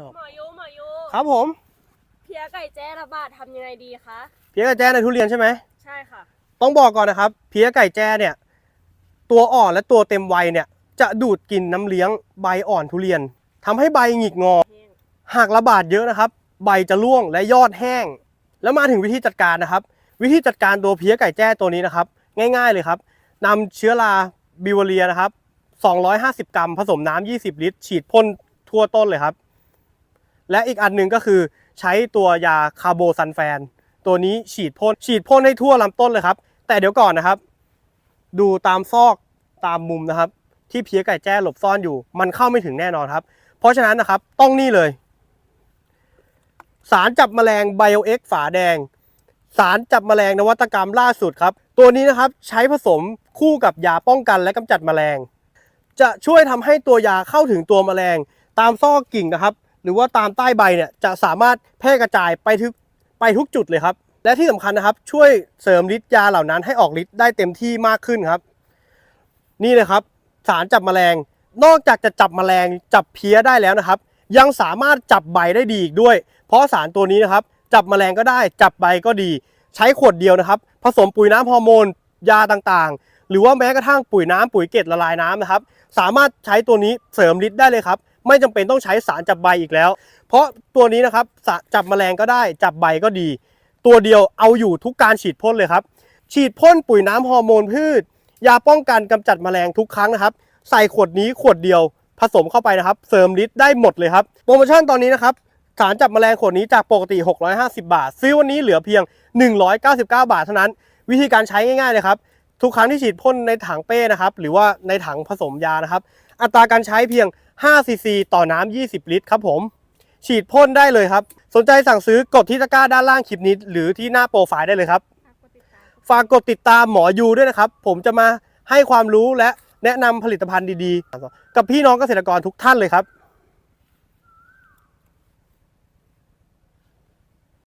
ดอก หมอยูหมอยูครับผมเพี้ยไก่แจ้ระบาดทำยังไงดีคะ เพี้ยไก่แจ้ในทุเรียนใช่ไหม ใช่ค่ะ ต้องบอกก่อนนะครับ เพี้ยไก่แจ้เนี่ย ตัวอ่อนและตัวเต็มวัยเนี่ย จะดูดกินน้ำเลี้ยงใบอ่อนทุเรียนทำให้ใบหงิกงอแห้งหากระบาดเยอะนะครับ ใบจะร่วงและยอดแห้ง แล้วมาถึงวิธีจัดการนะครับ วิธีจัดการตัวเพี้ยไก่แจ้ตัวนี้นะครับ ง่ายๆเลยครับนำเชื้อราบิวเรียนะครับ 250 กรัม ผสมน้ำ 20 ลิตร ฉีดพ่นทั่วต้นเลยครับ และอีกอันหนึ่งก็คือใช้ตัวยาคาร์โบซันแฟน ตัวนี้ฉีดพ่นฉีดพ่นให้ทั่วลำต้นเลยครับ แต่เดี๋ยวก่อนนะครับ ดูตามซอกตามมุมนะครับ ที่เพี้ยไก่แจ้หลบซ่อนอยู่ มันเข้าไม่ถึงแน่นอนครับ เพราะฉะนั้นนะครับต้องนี่เลย สารจับแมลง BioX ฝาแดง สารจับแมลงนวัตกรรมล่าสุดครับ ตัวนี้นะครับใช้ผสมคู่กับยาป้องกันและกำจัดแมลง จะช่วยทำให้ตัวยาเข้าถึงตัวแมลง ตามซอกกิ่งนะครับ หรือว่าตามใต้ใบเนี่ยจะสามารถแพร่กระจายไปทุกไปทุกจุดเลยครับ และที่สำคัญนะครับช่วยเสริมฤทธิ์ยาเหล่านั้นให้ออกฤทธิ์ได้เต็มที่มากขึ้นครับ นี่เลยครับ สารจับแมลง นอกจากจะจับแมลงจับเพี้ยได้แล้วนะครับ ยังสามารถจับใบได้ดีอีกด้วย เพราะสารตัวนี้นะครับ จับแมลงก็ได้ จับใบก็ดี ใช้ขวดเดียวนะครับ ผสมปุ๋ยน้ำฮอร์โมนยาต่างๆ หรือว่าแม้กระทั่งปุ๋ยน้ำปุ๋ยเกล็ดละลายน้ำนะครับ สามารถใช้ตัวนี้เสริมฤทธิ์ได้เลยครับ ไม่จำเป็นต้องใช้สารจับใบอีกแล้ว เพราะตัวนี้นะครับจับแมลงก็ได้จับใบก็ดี ตัวเดียวเอาอยู่ทุกการฉีดพ่นเลยครับ ฉีดพ่นปุ๋ยน้ำฮอร์โมนพืช ยาป้องกันกำจัดแมลงทุกครั้งนะครับ ใส่ขวดนี้ขวดเดียว ผสมเข้าไปนะครับ เสริมฤทธิ์ได้หมดเลยครับโปรโมชั่นตอนนี้นะครับสารจับแมลงขวดนี้จากปกติ 650 บาท ซื้อวันนี้เหลือเพียง 199 บาทเท่านั้น วิธีการใช้ง่ายๆเลยครับ ทุกครั้งที่ฉีดพ่นในถังเป้นะครับ หรือว่าในถังผสมยานะครับ อัตราการใช้เพียง 5 ซีซีต่อน้ำ 20 ลิตรครับผม ฉีดพ่นได้เลยครับ สนใจสั่งซื้อกดที่ตะกร้าด้านล่างคลิปนี้ หรือที่หน้าโปรไฟล์ได้เลยครับ ฝากกดติดตามหมอยูด้วยนะครับ ผมจะมาให้ความรู้และแนะนำผลิตภัณฑ์ดีๆ กับพี่น้องเกษตรกรทุกท่านเลยครับ